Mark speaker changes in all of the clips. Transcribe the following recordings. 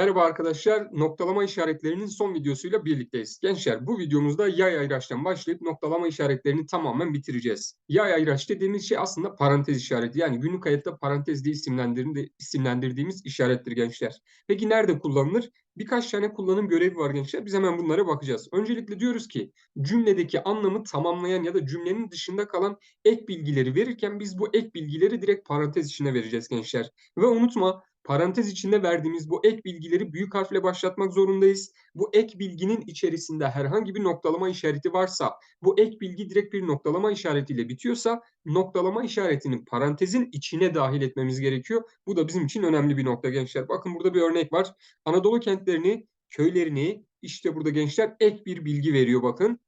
Speaker 1: Merhaba arkadaşlar. Noktalama işaretlerinin son videosuyla birlikteyiz. Gençler bu videomuzda yay ayraçtan başlayıp noktalama işaretlerini tamamen bitireceğiz. Yay ayraç dediğimiz şey aslında parantez işareti. Yani günlük hayatta parantez diye isimlendirdiğimiz işarettir gençler. Peki nerede kullanılır? Birkaç tane kullanım görevi var gençler. Biz hemen bunlara bakacağız. Öncelikle diyoruz ki cümledeki anlamı tamamlayan ya da cümlenin dışında kalan ek bilgileri verirken biz bu ek bilgileri direkt parantez içine vereceğiz gençler. Ve unutma parantez içinde verdiğimiz bu ek bilgileri büyük harfle başlatmak zorundayız. Bu ek bilginin içerisinde herhangi bir noktalama işareti varsa, bu ek bilgi direkt bir noktalama işaretiyle bitiyorsa, noktalama işaretini parantezin içine dahil etmemiz gerekiyor. Bu da bizim için önemli bir nokta gençler. Bakın burada bir örnek var. Anadolu kentlerini, köylerini, işte burada gençler ek bir bilgi veriyor bakın.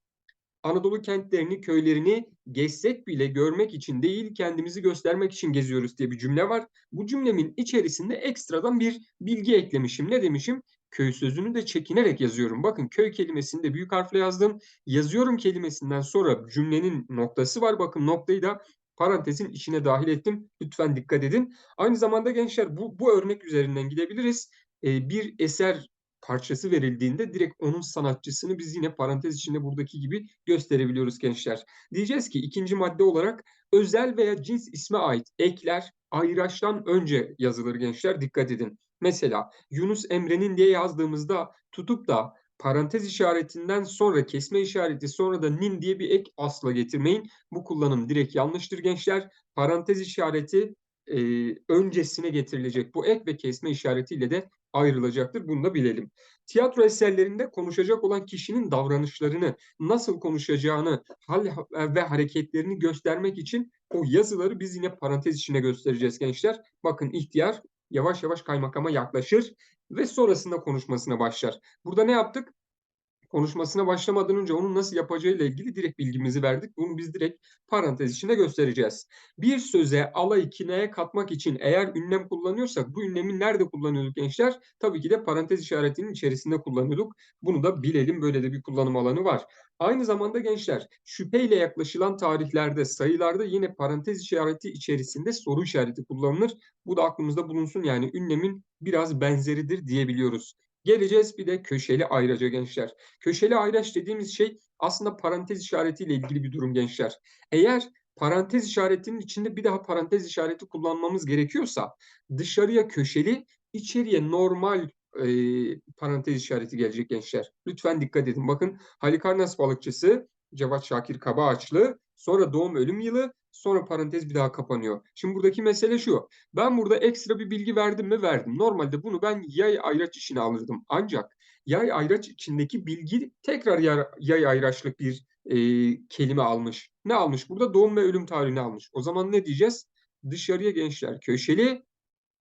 Speaker 1: Anadolu kentlerini, köylerini gezsek bile görmek için değil, kendimizi göstermek için geziyoruz diye bir cümle var. Bu cümlemin içerisinde ekstradan bir bilgi eklemişim. Ne demişim? Köy sözünü de çekinerek yazıyorum. Bakın köy kelimesini de büyük harfle yazdım. Yazıyorum kelimesinden sonra cümlenin noktası var. Bakın noktayı da parantezin içine dahil ettim. Lütfen dikkat edin. Aynı zamanda gençler bu, bu örnek üzerinden gidebiliriz. Ee, bir eser parçası verildiğinde direkt onun sanatçısını biz yine parantez içinde buradaki gibi gösterebiliyoruz gençler. Diyeceğiz ki ikinci madde olarak özel veya cins isme ait ekler ayraçtan önce yazılır gençler dikkat edin. Mesela Yunus Emre'nin diye yazdığımızda tutup da parantez işaretinden sonra kesme işareti sonra da nin diye bir ek asla getirmeyin. Bu kullanım direkt yanlıştır gençler. Parantez işareti e, öncesine getirilecek bu ek ve kesme işaretiyle de ayrılacaktır. Bunu da bilelim. Tiyatro eserlerinde konuşacak olan kişinin davranışlarını, nasıl konuşacağını, hal ve hareketlerini göstermek için o yazıları biz yine parantez içine göstereceğiz gençler. Bakın ihtiyar yavaş yavaş kaymakama yaklaşır ve sonrasında konuşmasına başlar. Burada ne yaptık? Konuşmasına başlamadan önce onun nasıl yapacağıyla ilgili direkt bilgimizi verdik. Bunu biz direkt parantez içinde göstereceğiz. Bir söze alay kineye katmak için eğer ünlem kullanıyorsak bu ünlemi nerede kullanıyorduk gençler? Tabii ki de parantez işaretinin içerisinde kullanıyorduk. Bunu da bilelim. Böyle de bir kullanım alanı var. Aynı zamanda gençler şüpheyle yaklaşılan tarihlerde sayılarda yine parantez işareti içerisinde soru işareti kullanılır. Bu da aklımızda bulunsun yani ünlemin biraz benzeridir diyebiliyoruz. Geleceğiz bir de köşeli ayraca gençler. Köşeli ayraç dediğimiz şey aslında parantez işaretiyle ilgili bir durum gençler. Eğer parantez işaretinin içinde bir daha parantez işareti kullanmamız gerekiyorsa dışarıya köşeli, içeriye normal e, parantez işareti gelecek gençler. Lütfen dikkat edin. Bakın Halikarnas balıkçısı Cevat Şakir Kabaağaçlı sonra doğum ölüm yılı Sonra parantez bir daha kapanıyor. Şimdi buradaki mesele şu. Ben burada ekstra bir bilgi verdim mi? Verdim. Normalde bunu ben yay ayraç içine alırdım. Ancak yay ayraç içindeki bilgi tekrar yay ayraçlık bir e, kelime almış. Ne almış? Burada doğum ve ölüm tarihini almış. O zaman ne diyeceğiz? Dışarıya gençler köşeli,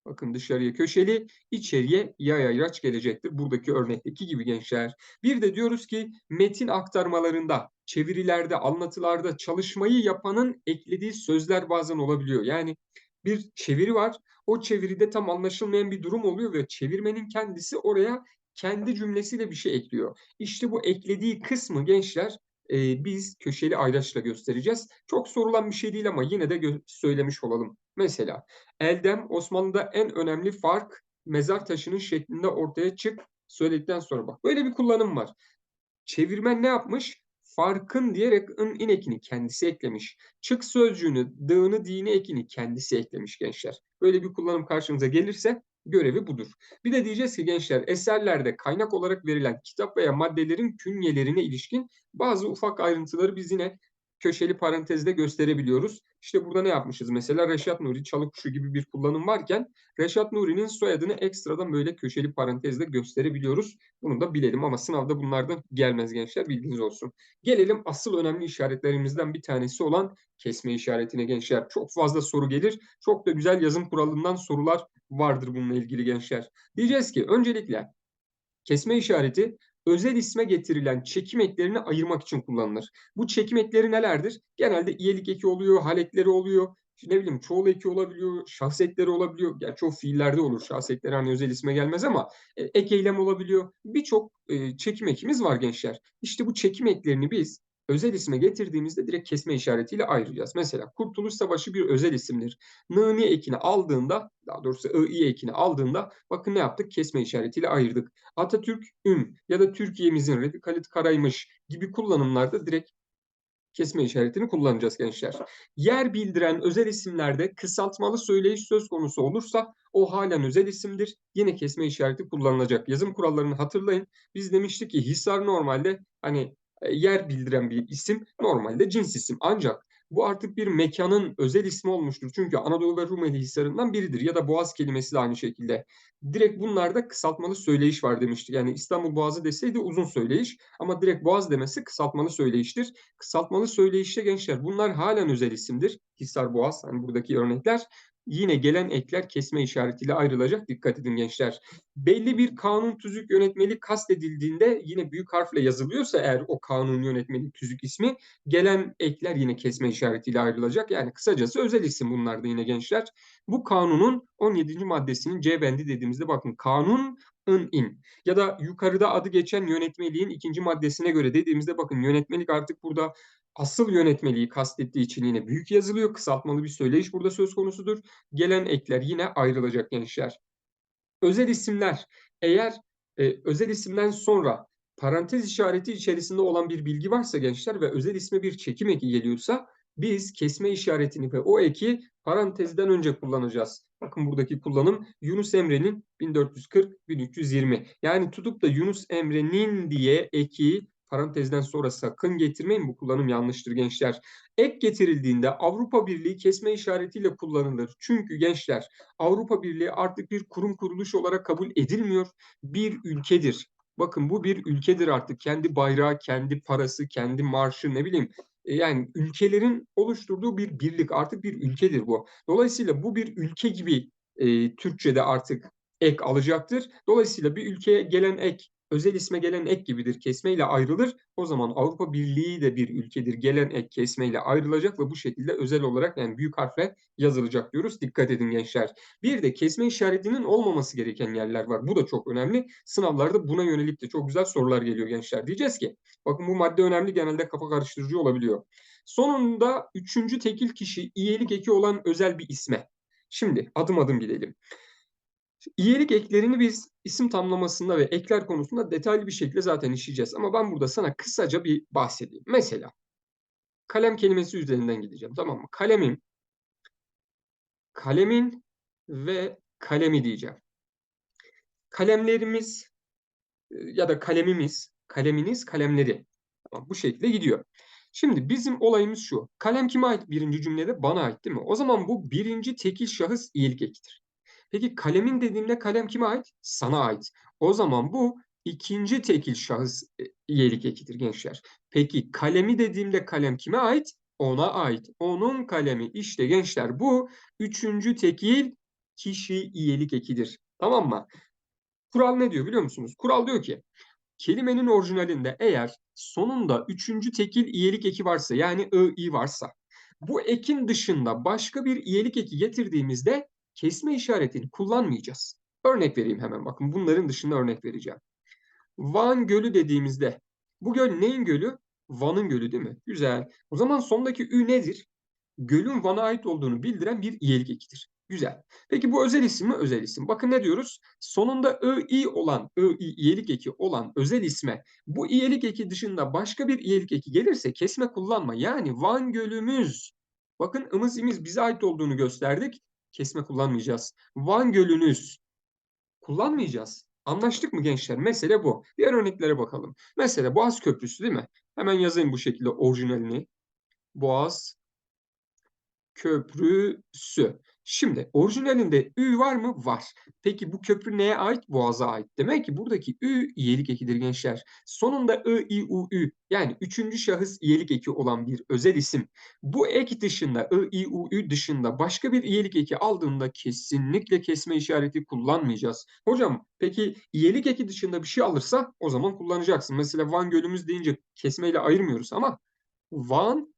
Speaker 1: Bakın dışarıya köşeli, içeriye yay ayraç gelecektir. Buradaki örnekteki gibi gençler. Bir de diyoruz ki metin aktarmalarında, çevirilerde, anlatılarda çalışmayı yapanın eklediği sözler bazen olabiliyor. Yani bir çeviri var. O çeviride tam anlaşılmayan bir durum oluyor ve çevirmenin kendisi oraya kendi cümlesiyle bir şey ekliyor. İşte bu eklediği kısmı gençler e, biz köşeli ayraçla göstereceğiz. Çok sorulan bir şey değil ama yine de söylemiş olalım. Mesela eldem Osmanlı'da en önemli fark mezar taşının şeklinde ortaya çık söyledikten sonra bak. Böyle bir kullanım var. Çevirmen ne yapmış? Farkın diyerek ın in kendisi eklemiş. Çık sözcüğünü, dığını, dini ekini kendisi eklemiş gençler. Böyle bir kullanım karşımıza gelirse görevi budur. Bir de diyeceğiz ki gençler eserlerde kaynak olarak verilen kitap veya maddelerin künyelerine ilişkin bazı ufak ayrıntıları biz yine köşeli parantezde gösterebiliyoruz. İşte burada ne yapmışız? Mesela Reşat Nuri Çalıkuşu gibi bir kullanım varken Reşat Nuri'nin soyadını ekstradan böyle köşeli parantezde gösterebiliyoruz. Bunu da bilelim ama sınavda bunlardan gelmez gençler bilginiz olsun. Gelelim asıl önemli işaretlerimizden bir tanesi olan kesme işaretine gençler. Çok fazla soru gelir. Çok da güzel yazım kuralından sorular vardır bununla ilgili gençler. Diyeceğiz ki öncelikle kesme işareti özel isme getirilen çekim eklerini ayırmak için kullanılır. Bu çekim ekleri nelerdir? Genelde iyelik eki oluyor, hal ekleri oluyor, ne bileyim çoğul eki olabiliyor, şahs ekleri olabiliyor. Yani çok fiillerde olur. Şahs ekleri hani özel isme gelmez ama e, ek eylem olabiliyor. Birçok e, çekim ekimiz var gençler. İşte bu çekim eklerini biz özel isme getirdiğimizde direkt kesme işaretiyle ayıracağız. Mesela Kurtuluş Savaşı bir özel isimdir. Nıni ekini aldığında, daha doğrusu ı ekini aldığında bakın ne yaptık? Kesme işaretiyle ayırdık. Atatürk, üm ya da Türkiye'mizin Refik Halit Karaymış gibi kullanımlarda direkt kesme işaretini kullanacağız gençler. Yer bildiren özel isimlerde kısaltmalı söyleyiş söz konusu olursa o halen özel isimdir. Yine kesme işareti kullanılacak. Yazım kurallarını hatırlayın. Biz demiştik ki Hisar normalde hani yer bildiren bir isim normalde cins isim. Ancak bu artık bir mekanın özel ismi olmuştur. Çünkü Anadolu ve Rumeli Hisarı'ndan biridir. Ya da Boğaz kelimesi de aynı şekilde. Direkt bunlarda kısaltmalı söyleyiş var demiştik. Yani İstanbul Boğazı deseydi uzun söyleyiş. Ama direkt Boğaz demesi kısaltmalı söyleyiştir. Kısaltmalı söyleyişte gençler bunlar halen özel isimdir. Hisar Boğaz hani buradaki örnekler yine gelen ekler kesme işaretiyle ayrılacak. Dikkat edin gençler. Belli bir kanun tüzük yönetmeli kastedildiğinde yine büyük harfle yazılıyorsa eğer o kanun yönetmeli tüzük ismi gelen ekler yine kesme işaretiyle ayrılacak. Yani kısacası özel isim bunlar yine gençler. Bu kanunun 17. maddesinin C bendi dediğimizde bakın kanun in ya da yukarıda adı geçen yönetmeliğin ikinci maddesine göre dediğimizde bakın yönetmelik artık burada asıl yönetmeliği kastettiği için yine büyük yazılıyor. Kısaltmalı bir söyleyiş burada söz konusudur. Gelen ekler yine ayrılacak gençler. Özel isimler eğer e, özel isimden sonra parantez işareti içerisinde olan bir bilgi varsa gençler ve özel isme bir çekim eki geliyorsa biz kesme işaretini ve o eki parantezden önce kullanacağız. Bakın buradaki kullanım Yunus Emre'nin 1440-1320. Yani tutup da Yunus Emre'nin diye eki parantezden sonra sakın getirmeyin. Bu kullanım yanlıştır gençler. Ek getirildiğinde Avrupa Birliği kesme işaretiyle kullanılır. Çünkü gençler Avrupa Birliği artık bir kurum kuruluş olarak kabul edilmiyor. Bir ülkedir. Bakın bu bir ülkedir artık. Kendi bayrağı, kendi parası, kendi marşı ne bileyim e, yani ülkelerin oluşturduğu bir birlik artık bir ülkedir bu. Dolayısıyla bu bir ülke gibi e, Türkçe'de artık ek alacaktır. Dolayısıyla bir ülkeye gelen ek özel isme gelen ek gibidir. Kesmeyle ayrılır. O zaman Avrupa Birliği de bir ülkedir. Gelen ek kesmeyle ayrılacak ve bu şekilde özel olarak yani büyük harfle yazılacak diyoruz. Dikkat edin gençler. Bir de kesme işaretinin olmaması gereken yerler var. Bu da çok önemli. Sınavlarda buna yönelik de çok güzel sorular geliyor gençler. Diyeceğiz ki bakın bu madde önemli genelde kafa karıştırıcı olabiliyor. Sonunda üçüncü tekil kişi iyilik eki olan özel bir isme. Şimdi adım adım gidelim. İyilik eklerini biz isim tamlamasında ve ekler konusunda detaylı bir şekilde zaten işleyeceğiz. Ama ben burada sana kısaca bir bahsedeyim. Mesela kalem kelimesi üzerinden gideceğim tamam mı? Kalemim, kalemin ve kalemi diyeceğim. Kalemlerimiz e, ya da kalemimiz, kaleminiz, kalemleri. Tamam, bu şekilde gidiyor. Şimdi bizim olayımız şu. Kalem kime ait birinci cümlede? Bana ait değil mi? O zaman bu birinci tekil şahıs iyilik ekidir. Peki kalemin dediğimde kalem kime ait? Sana ait. O zaman bu ikinci tekil şahıs e, iyilik ekidir gençler. Peki kalemi dediğimde kalem kime ait? Ona ait. Onun kalemi. İşte gençler bu üçüncü tekil kişi iyilik ekidir. Tamam mı? Kural ne diyor biliyor musunuz? Kural diyor ki kelimenin orijinalinde eğer sonunda üçüncü tekil iyilik eki varsa yani ı, i varsa bu ekin dışında başka bir iyilik eki getirdiğimizde kesme işaretini kullanmayacağız. Örnek vereyim hemen bakın bunların dışında örnek vereceğim. Van Gölü dediğimizde bu göl neyin gölü? Van'ın gölü değil mi? Güzel. O zaman sondaki ü nedir? Gölün Van'a ait olduğunu bildiren bir ekidir. Güzel. Peki bu özel isim mi? Özel isim. Bakın ne diyoruz? Sonunda ı i olan, ı i iyilik eki olan özel isme bu iyilik eki dışında başka bir iyilik eki gelirse kesme kullanma. Yani Van Gölümüz. Bakın ımız imiz bize ait olduğunu gösterdik kesme kullanmayacağız. Van Gölü'nüz kullanmayacağız. Anlaştık mı gençler? Mesele bu. Diğer örneklere bakalım. Mesela Boğaz Köprüsü değil mi? Hemen yazayım bu şekilde orijinalini. Boğaz Köprüsü. Şimdi orijinalinde ü var mı? Var. Peki bu köprü neye ait? Boğaz'a ait. Demek ki buradaki ü iyilik ekidir gençler. Sonunda ı, i, u, ü yani üçüncü şahıs iyilik eki olan bir özel isim. Bu ek dışında ı, i, u, ü dışında başka bir iyilik eki aldığında kesinlikle kesme işareti kullanmayacağız. Hocam peki iyilik eki dışında bir şey alırsa o zaman kullanacaksın. Mesela Van Gölümüz deyince kesmeyle ayırmıyoruz ama Van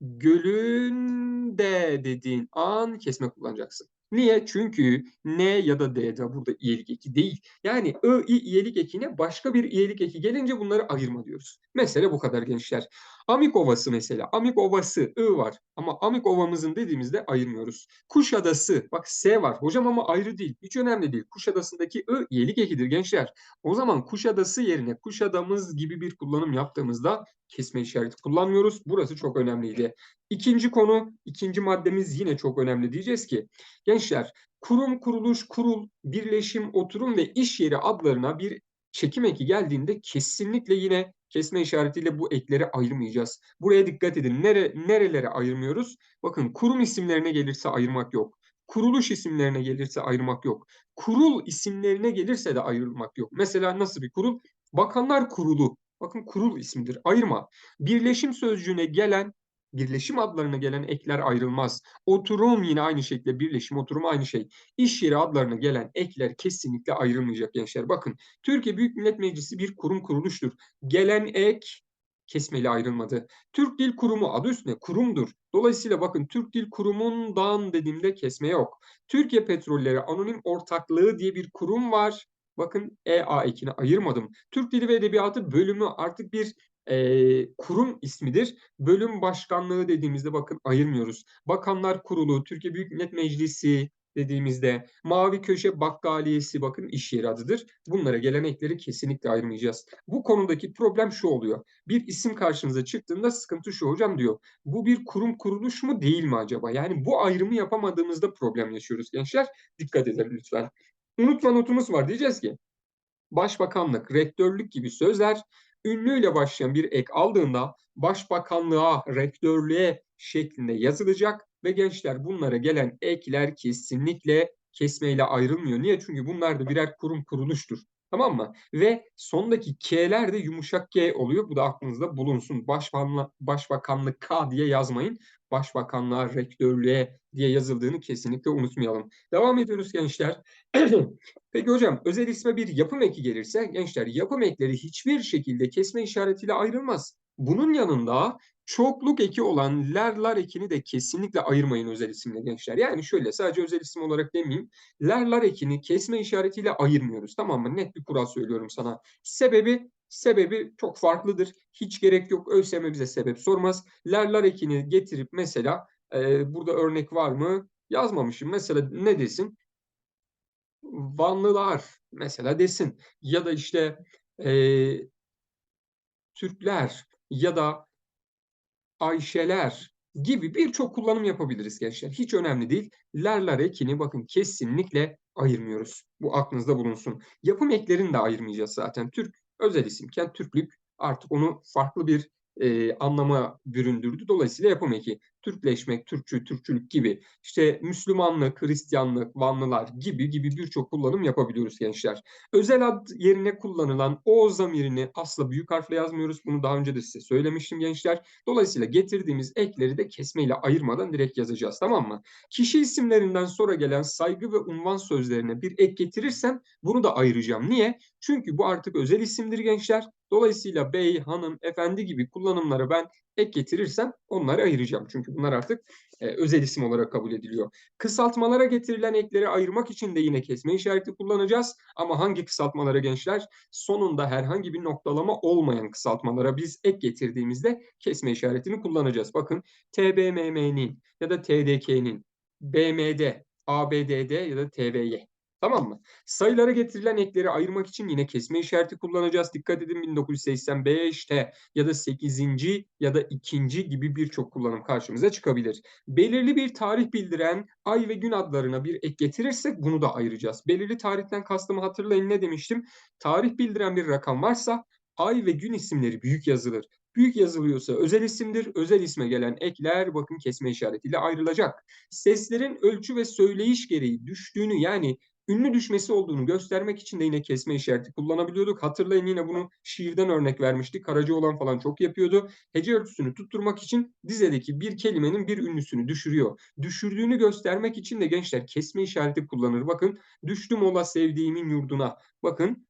Speaker 1: Gölünde dediğin an kesme kullanacaksın. Niye? Çünkü N ya da D'de burada iyelik eki değil. Yani I, I iyelik ekine başka bir iyelik eki gelince bunları ayırma diyoruz. Mesele bu kadar gençler. Amik Ovası mesela. Amik Ovası I var ama Amik Ovamızın dediğimizde ayırmıyoruz. Kuşadası. Bak S var. Hocam ama ayrı değil. Hiç önemli değil. Kuşadası'ndaki I iyelik ekidir gençler. O zaman Kuşadası yerine Kuşadamız gibi bir kullanım yaptığımızda kesme işareti kullanmıyoruz. Burası çok önemliydi. İkinci konu, ikinci maddemiz yine çok önemli. Diyeceğiz ki gençler kurum, kuruluş, kurul, birleşim, oturum ve iş yeri adlarına bir çekim eki geldiğinde kesinlikle yine kesme işaretiyle bu ekleri ayırmayacağız. Buraya dikkat edin. Nere, nerelere ayırmıyoruz? Bakın kurum isimlerine gelirse ayırmak yok. Kuruluş isimlerine gelirse ayırmak yok. Kurul isimlerine gelirse de ayırmak yok. Mesela nasıl bir kurul? Bakanlar Kurulu. Bakın kurul ismidir. Ayırma. Birleşim sözcüğüne gelen birleşim adlarına gelen ekler ayrılmaz. Oturum yine aynı şekilde birleşim oturum aynı şey. İş yeri adlarına gelen ekler kesinlikle ayrılmayacak gençler. Bakın Türkiye Büyük Millet Meclisi bir kurum kuruluştur. Gelen ek kesmeli ayrılmadı. Türk Dil Kurumu adı üstünde kurumdur. Dolayısıyla bakın Türk Dil Kurumu'ndan dediğimde kesme yok. Türkiye Petrolleri Anonim Ortaklığı diye bir kurum var. Bakın EA ekini ayırmadım. Türk Dili ve Edebiyatı bölümü artık bir e, kurum ismidir. Bölüm başkanlığı dediğimizde bakın ayırmıyoruz. Bakanlar Kurulu, Türkiye Büyük Millet Meclisi dediğimizde Mavi Köşe Bakkaliyesi bakın iş yeri adıdır. Bunlara gelen ekleri kesinlikle ayırmayacağız. Bu konudaki problem şu oluyor. Bir isim karşınıza çıktığında sıkıntı şu hocam diyor. Bu bir kurum kuruluş mu değil mi acaba? Yani bu ayrımı yapamadığımızda problem yaşıyoruz gençler. Dikkat edelim lütfen. Unutma notumuz var. Diyeceğiz ki başbakanlık, rektörlük gibi sözler ünlüyle başlayan bir ek aldığında başbakanlığa, rektörlüğe şeklinde yazılacak ve gençler bunlara gelen ekler kesinlikle kesmeyle ayrılmıyor. Niye? Çünkü bunlar da birer kurum kuruluştur. Tamam mı? Ve sondaki K'ler de yumuşak K oluyor. Bu da aklınızda bulunsun. Başbakanlık, başbakanlık K diye yazmayın. Başbakanlığa, rektörlüğe diye yazıldığını kesinlikle unutmayalım. Devam ediyoruz gençler. Peki hocam özel isme bir yapım eki gelirse gençler yapım ekleri hiçbir şekilde kesme işaretiyle ayrılmaz. Bunun yanında çokluk eki olan lerlar ekini de kesinlikle ayırmayın özel isimle gençler. Yani şöyle sadece özel isim olarak demeyeyim. Lerlar ekini kesme işaretiyle ayırmıyoruz. Tamam mı? Net bir kural söylüyorum sana. Sebebi Sebebi çok farklıdır. Hiç gerek yok. ÖSYM bize sebep sormaz. Lerlar ekini getirip mesela e, burada örnek var mı? Yazmamışım. Mesela ne desin? Vanlılar mesela desin. Ya da işte e, Türkler ya da Ayşeler gibi birçok kullanım yapabiliriz gençler. Hiç önemli değil. Lerler ekini bakın kesinlikle ayırmıyoruz. Bu aklınızda bulunsun. Yapım eklerini de ayırmayacağız zaten. Türk özel isimken Türklük artık onu farklı bir e, anlama büründürdü. Dolayısıyla yapım eki. Türkleşmek, Türkçü, Türkçülük gibi işte Müslümanlık, Hristiyanlık, Vanlılar gibi gibi birçok kullanım yapabiliyoruz gençler. Özel ad yerine kullanılan o zamirini asla büyük harfle yazmıyoruz. Bunu daha önce de size söylemiştim gençler. Dolayısıyla getirdiğimiz ekleri de kesmeyle ayırmadan direkt yazacağız tamam mı? Kişi isimlerinden sonra gelen saygı ve unvan sözlerine bir ek getirirsem bunu da ayıracağım. Niye? Çünkü bu artık özel isimdir gençler. Dolayısıyla bey, hanım, efendi gibi kullanımlara ben ek getirirsem onları ayıracağım. Çünkü bunlar artık e, özel isim olarak kabul ediliyor. Kısaltmalara getirilen ekleri ayırmak için de yine kesme işareti kullanacağız. Ama hangi kısaltmalara gençler? Sonunda herhangi bir noktalama olmayan kısaltmalara biz ek getirdiğimizde kesme işaretini kullanacağız. Bakın TBMM'nin ya da TDK'nin, BMD, ABDD ya da TVY. Tamam mı? Sayılara getirilen ekleri ayırmak için yine kesme işareti kullanacağız. Dikkat edin 1985'te ya da 8. ya da 2. gibi birçok kullanım karşımıza çıkabilir. Belirli bir tarih bildiren ay ve gün adlarına bir ek getirirsek bunu da ayıracağız. Belirli tarihten kastımı hatırlayın ne demiştim? Tarih bildiren bir rakam varsa ay ve gün isimleri büyük yazılır. Büyük yazılıyorsa özel isimdir. Özel isme gelen ekler bakın kesme işaretiyle ayrılacak. Seslerin ölçü ve söyleyiş gereği düştüğünü yani ünlü düşmesi olduğunu göstermek için de yine kesme işareti kullanabiliyorduk. Hatırlayın yine bunu şiirden örnek vermiştik. Karacaoğlan falan çok yapıyordu. Hece ölçüsünü tutturmak için dizedeki bir kelimenin bir ünlüsünü düşürüyor. Düşürdüğünü göstermek için de gençler kesme işareti kullanır. Bakın düştüm ola sevdiğimin yurduna. Bakın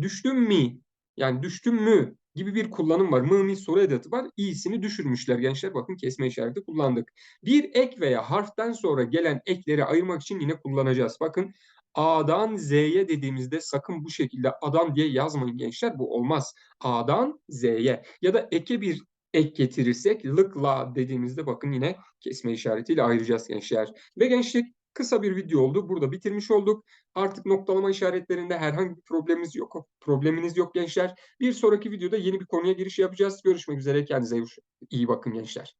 Speaker 1: düştüm mi? Yani düştüm mü? Gibi bir kullanım var. Mığmi soru edatı var. İ'sini düşürmüşler gençler. Bakın kesme işareti kullandık. Bir ek veya harften sonra gelen ekleri ayırmak için yine kullanacağız. Bakın A'dan Z'ye dediğimizde sakın bu şekilde A'dan diye yazmayın gençler. Bu olmaz. A'dan Z'ye ya da eke bir ek getirirsek lıkla dediğimizde bakın yine kesme işaretiyle ayıracağız gençler. Ve gençlik kısa bir video oldu. Burada bitirmiş olduk. Artık noktalama işaretlerinde herhangi bir problemimiz yok. Probleminiz yok gençler. Bir sonraki videoda yeni bir konuya giriş yapacağız. Görüşmek üzere. Kendinize iyi bakın gençler.